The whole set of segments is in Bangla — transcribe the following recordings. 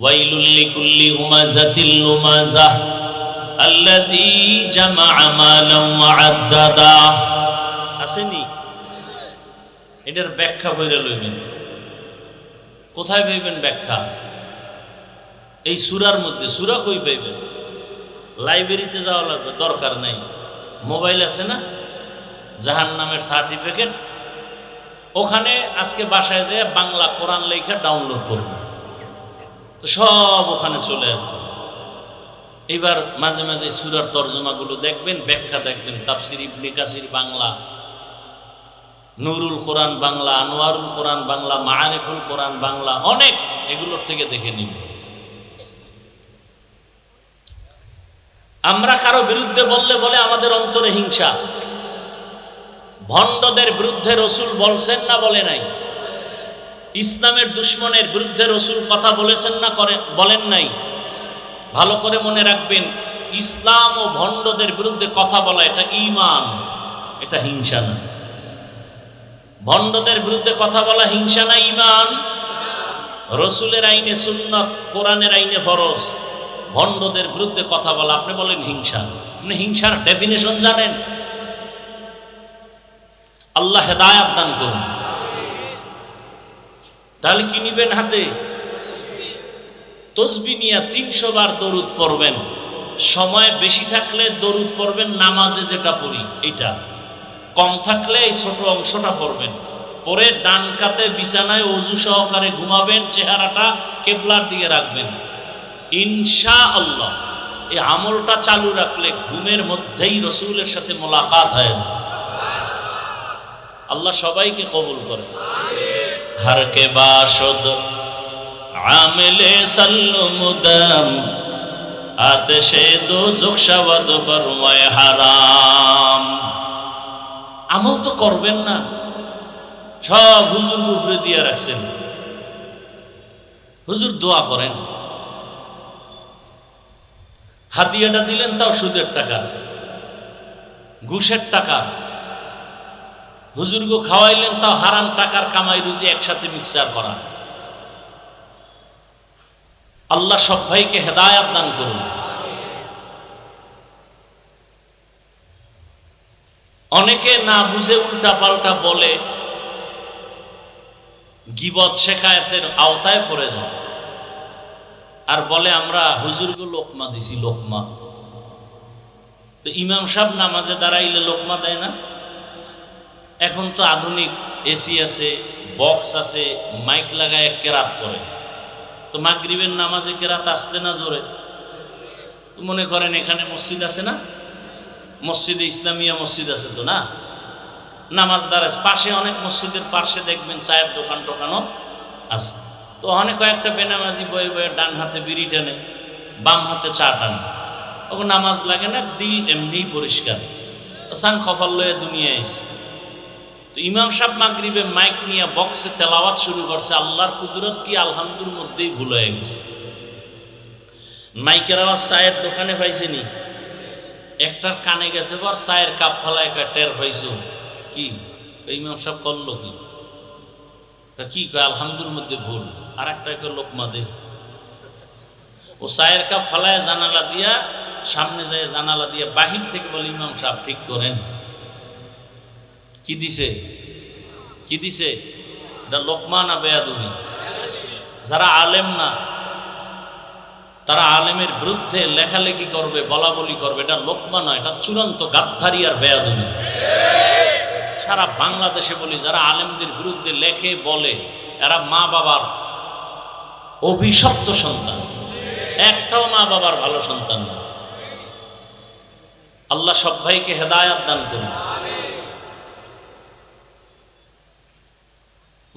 ওয়াইলুল লিকুল্লি হুমাযাতিল লুমাযাহ আল্লাযী জামা'a মালান ওয়া আদ্দাদা। আসেনি? এটার ব্যাখ্যা বইরে লইবেন। কোথায় পাইবেন ব্যাখ্যা? এই সুরার মধ্যে, সুরা কই পাইবেন? লাইব্রেরিতে যাওয়া লাগবে, দরকার নাই। মোবাইল আছে না? জাহান নামের সার্টিফিকেট। ওখানে আজকে বাসায় যেয়ে বাংলা কোরআন লেখা ডাউনলোড করবে তো সব ওখানে চলে আসবে। এবার মাঝে মাঝে সুরার তর্জমাগুলো দেখবেন, ব্যাখ্যা দেখবেন। তাফসির ইবনে কাসির বাংলা, নুরুল কোরআন বাংলা, আনোয়ারুল কোরআন বাংলা মাহারিফুল কোরআন বাংলা, অনেক এগুলোর থেকে দেখে নিব আমরা কারও বিরুদ্ধে বললে বলে আমাদের অন্তরে হিংসা। ভণ্ডদের বিরুদ্ধে রসুল বলছেন না বলে নাই। ইসলামের দুশ্মনের বিরুদ্ধে রসুল কথা বলেছেন না করে, বলেন নাই। ভালো করে মনে রাখবেন, ইসলাম ও ভণ্ডদের বিরুদ্ধে কথা বলা এটা ইমান এটা হিংসা না। ভণ্ডদের বিরুদ্ধে কথা বলা হিংসা না ইমান রসুলের আইনে সুন্নত, কোরআনের আইনে ফরজ। ভণ্ডদের বিরুদ্ধে কথা বলা, আপনি বলেন হিংসা। আপনি হিংসার ডেফিনেশন জানেন। আল্লাহ হেদায়াত দান করুন। তাহলে কি নিবেন হাতে? তসবি নিয়ে তিনশো বার দরুদ পড়বেন। সময় বেশি থাকলে দরুদ পড়বেন, নামাজে যেটা পড়ি, এইটা। কম থাকলে এই ছোট অংশটা পড়বেন। পরে ডান কাতে বিছানায় অজু সহকারে ঘুমাবেন, চেহারাটা কেবলার দিকে রাখবেন। ইনশা আল্লাহ এই আমলটা চালু রাখলে ঘুমের মধ্যেই রসুলের সাথে মোলাকাত হয়ে যায়। আল্লাহ সবাইকে কবুল করে। হর কে বাসদ আমেলে সাল্লু মুদাম আতশে দো জুকশাওয়াদ বরমায় হারাম আমল তো করবেন না সব হুজুর গুফরে দিয়ে রাখছেন হুজুর দোয়া করেন হাদিয়াটা দিলেন তাও সুদের টাকা ঘুষের টাকা হুজুরগো খাওয়াইলেন, তাও হারাম টাকার কামাই রুজি একসাথে মিক্সার করা। আল্লাহ সব ভাইকে হেদায়াত দান করুন। অনেকে না বুঝে উল্টা পাল্টা বলে, গিবত শেখায়তের আওতায় পড়ে যায় আর বলে, আমরা হুজুরগো লোকমা দিছি, লোকমা। তো ইমাম সাহেব নামাজে দাঁড়াইলে লোকমা দেয় না? এখন তো আধুনিক এসি আছে বক্স আছে মাইক লাগায় কেরাত করে। তো মাগরিবের নামাজে কেরাত আসতে না জোরে? তো মনে করেন এখানে মসজিদ আছে না? মসজিদে ইসলামিয়া মসজিদ আছে তো না? নামাজ দাঁড়ায় পাশে অনেক মসজিদের পাশে দেখবেন চায়ের দোকান টোকানও আছে। তো অনেক কয়েকটা বেনামাজি বয়ে বয়ে ডান হাতে বিড়ি টানে, বাম হাতে চা টানে। ওকে নামাজ লাগে না, দিল এমনিই পরিষ্কার। সাং খফল লয়ে দুনিয়া এসে তো ইমাম সাহেব মাগরিবে মাইক নিয়ে বক্সে তেলাওয়াত শুরু করছে, আল্লাহর কুদরত কি আলহামদুর মধ্যেই ভুল হয়ে গেছে? মাইকের আওয়াজ চায়ের দোকানে পাইছেনি? একটার কানে গেছে বর চায়ের কাপ ফালায় টের পাইছো। কি? ইমাম সাহেব করল কি? কি কয়, আলহামদুর মধ্যে ভুল। আর একটা লোকমা দে ও চায়ের কাপ ফালায় জানালা দিয়া, সামনে যায় জানালা দিয়া বাহির থেকে বলে, ইমাম সাহেব ঠিক করেন। কি দিছে? কি দিছে? এটা লোকমা না যারা আলেম না, তারা আলেমের বিরুদ্ধে লেখালেখি করবে বলা বলি করবে, এটা লোকমা নয় এটা চূড়ান্ত গাদ্ধারি আর বেয়াদুমি সারা বাংলাদেশে বলি, যারা আলেমদের বিরুদ্ধে লেখে, বলে, এরা মা বাবার অভিশপ্ত সন্তান। একটাও মা বাবার ভালো সন্তান না। আল্লাহ সব ভাইকে হেদায়াত দান করুন।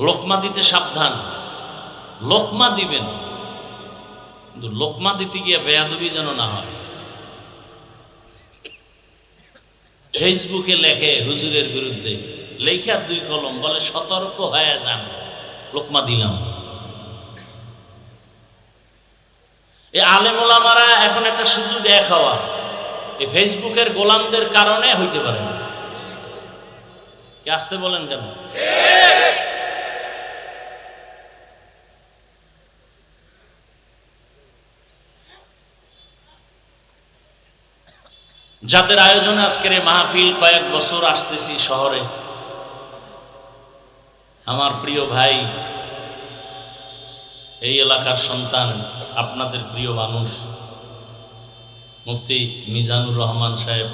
লোকমা দিতে সাবধান। লোকমা দিবেন। কিন্তু লোকমা দিতে গিয়ে বেয়াদবি যেন না হয়। ফেসবুকে লেখে হুজুরের বিরুদ্ধে, লেখা দুই কলম, বলে সতর্ক হয়ে যান, লোকমা দিলাম। এই আলেমোলামারা এখন একটা সুযোগ এক হওয়া। এই ফেসবুকের গোলামদের কারণে হইতে পারে না। কে আসতে বলেন কেন? যাদের আয়োজনে আজকের এই মাহফিল কয়েক বছর আসতেছি শহরে, আমার প্রিয় ভাই, এই এলাকার সন্তান, আপনাদের প্রিয় মানুষ, মুফতি মিজানুর রহমান সাহেব,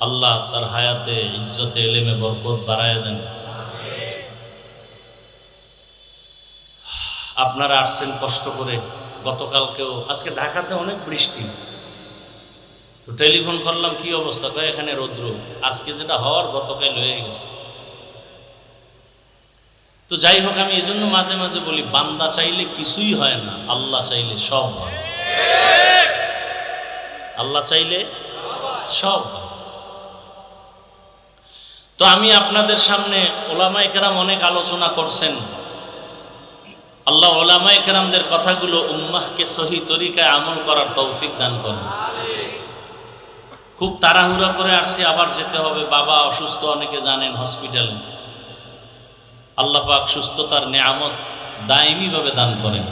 আল্লাহ তার হায়াতে, ইজ্জতে, এলেমে বরকত বাড়ায় দেন। আপনারা আসছেন কষ্ট করে, গতকালকেও, আজকে ঢাকাতে অনেক বৃষ্টি। তো টেলিফোন করলাম, কি অবস্থা? কয়, এখানে রৌদ্র। আজকে যেটা হওয়ার গতকাল হয়ে গেছে। তো যাই হোক, আমি এই জন্য মাঝে মাঝে বলি, বান্দা চাইলে কিছুই হয় না, আল্লাহ চাইলে সব হয়। আল্লাহ চাইলে সব তো আমি আপনাদের সামনে ওলামাই কেরাম অনেক আলোচনা করছেন। আল্লাহ ওলামাই কেরামদের কথাগুলো উম্মাহকে সহি তরিকায় আমল করার তৌফিক দান করেন। খুব তাড়াহুড়া করে আসছি, আবার যেতে হবে। বাবা অসুস্থ, অনেকে জানেন হসপিটালে। আল্লাহ পাক সুস্থতার নেয়ামত দায়মিভাবে দান করেন।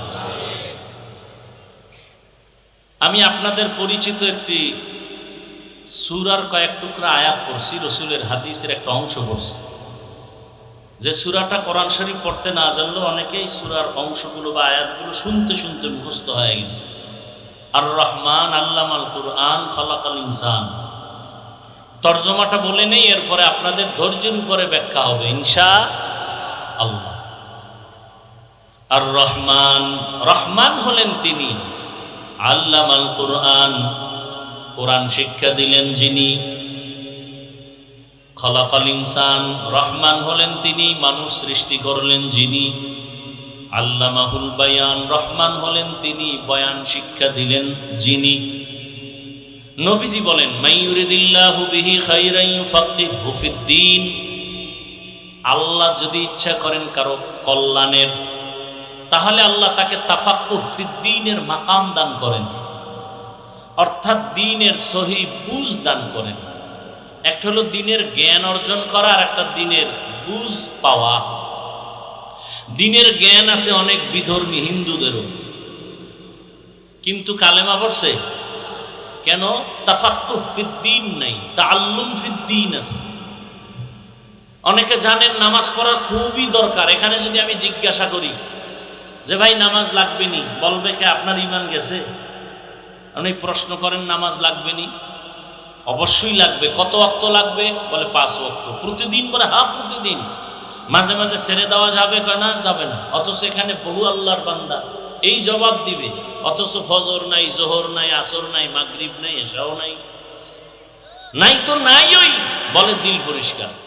আমি আপনাদের পরিচিত একটি সুরার কয়েক টুকরা আয়াত পড়ছি, রসুলের হাদিসের একটা অংশ পড়ছি। যে সুরাটা কোরআন শরীফ পড়তে না জানলেও অনেকেই সুরার অংশগুলো বা আয়াতগুলো শুনতে শুনতে মুখস্থ হয়ে গেছে। আর রহমান আল্লামাল কুরআন খালাকাল ইনসান। তর্জমাটা বলে নেই, এরপরে আপনাদের ধৈর্যের উপরে ব্যাখ্যা হবে, ইনশা আল্লাহ। আর রহমান রহমান হলেন তিনি, আল্লামাল কুরআন কোরআন কোরআন শিক্ষা দিলেন যিনি, খলাকাল ইনসান, রহমান হলেন তিনি, মানুষ সৃষ্টি করলেন যিনি, আল্লামাহুল বায়ান, রহমান হলেন তিনি, বয়ান শিক্ষা দিলেন যিনি। নবীজি বলেন আল্লাহ যদি ইচ্ছা করেন কারও কল্যাণের, তাহলে আল্লাহ তাকে তাফাকুফিদ্দিনের মাকাম দান করেন। অর্থাৎ দিনের সহি বুঝ দান করেন। একটা হলো দিনের জ্ঞান অর্জন করা, আর একটা দিনের বুঝ পাওয়া। দিনের জ্ঞান আছে অনেক বিধর্মী হিন্দুদেরও। কিন্তু কালেমা পড়ছে কেন? তাফাক্কু ফিদ্দিন নাই তাল্লুম ফিদ্দিন আছে। অনেকে জানেন নামাজ পড়া খুবই দরকার। এখানে যদি আমি জিজ্ঞাসা করি যে, ভাই, নামাজ লাগবে নি? বলবে কে, আপনার ইমান গেছে? অনেক প্রশ্ন করেন, নামাজ লাগবে নি? অবশ্যই লাগবে। কত অক্ত লাগবে? বলে, পাঁচ অক্ত প্রতিদিন? বলে হ্যাঁ প্রতিদিন। মাঝে মাঝে ছেড়ে দেওয়া যাবে না? যাবে না। অথচ এখানে বহু আল্লাহর বান্দা এই জবাব দিবে। অথচ ফজর নাই, জোহর নাই, আসর নাই, মাগরিব নাই এসাও নাই। নাই তো নাই ওই, বলে দিল পরিষ্কার।